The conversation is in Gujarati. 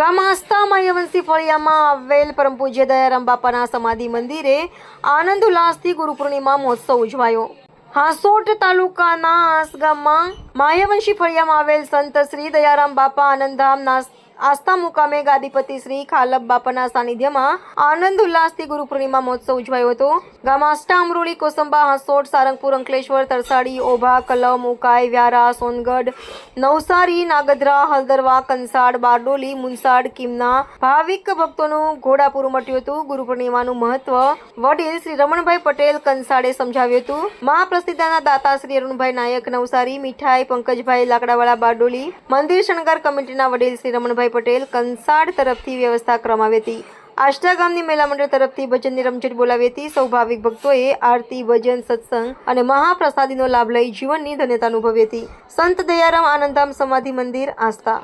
ગામ આસ્થા માયવંશી ફળિયામાં આવેલ પરમ પૂજ્ય દયારામ બાપાના સમાધિ મંદિરે આનંદ ઉલ્લાસથી ગુરુ પૂર્ણિમા મહોત્સવ ઉજવાયો. હાંસોટ તાલુકાના આસ ગામમાં માયાવંશી ફળિયામાં આવેલ સંત શ્રી દયારામ બાપા આનંદધામના આસ્થા મુકામે ગાદીપતિ શ્રી ખાલબ બાપાના સાનિધ્યમાં આનંદ ઉલ્લાસથી ગુરુ પૂર્ણિમા મહોત્સવ ઉજવાયો હતો. ગામાસ્ટા અમરોલી, કોસંબા, હાંસોટ, સારંગપુર, અંકલેશ્વર, તરસાડી, ઓભા, કલમ, ઉકાઈ, વ્યારા, સોનગઢ, નવસારી નાગદરા હલદરવા, કંસાડ, બારડોલી, મુનસાડ, કિમના ભાવિક ભક્તોનું ઘોડાપુર મટ્યું હતું. ગુરુ પૂર્ણિમાનું મહત્વ વડીલ શ્રી રમણભાઈ પટેલ કંસાડે સમજાવ્યું હતું. મહાપ્રસિદ્ધના દાતા શ્રી અરુણભાઈ નાયક, નવસારી, મીઠાઈ, પંકજભાઈ લાકડાવાળા, બારડોલી, મંદિર શણગાર કમિટીના વડીલ શ્રી રમણભાઈ પટેલ કંસાડ તરફથી વ્યવસ્થા કરવામાં હતી. આષ્ટા ગામની મહિલા મંડળ તરફથી ભજનની રમઝટ બોલાવી હતી. સૌ ભાવિક ભક્તોએ આરતી, ભજન, સત્સંગ અને મહાપ્રસાદીનો લાભ લઈ જીવનની ધન્યતા અનુભવી હતી. સંત દયારામ આનંદામ સમાધિ મંદિર, આસ્થા.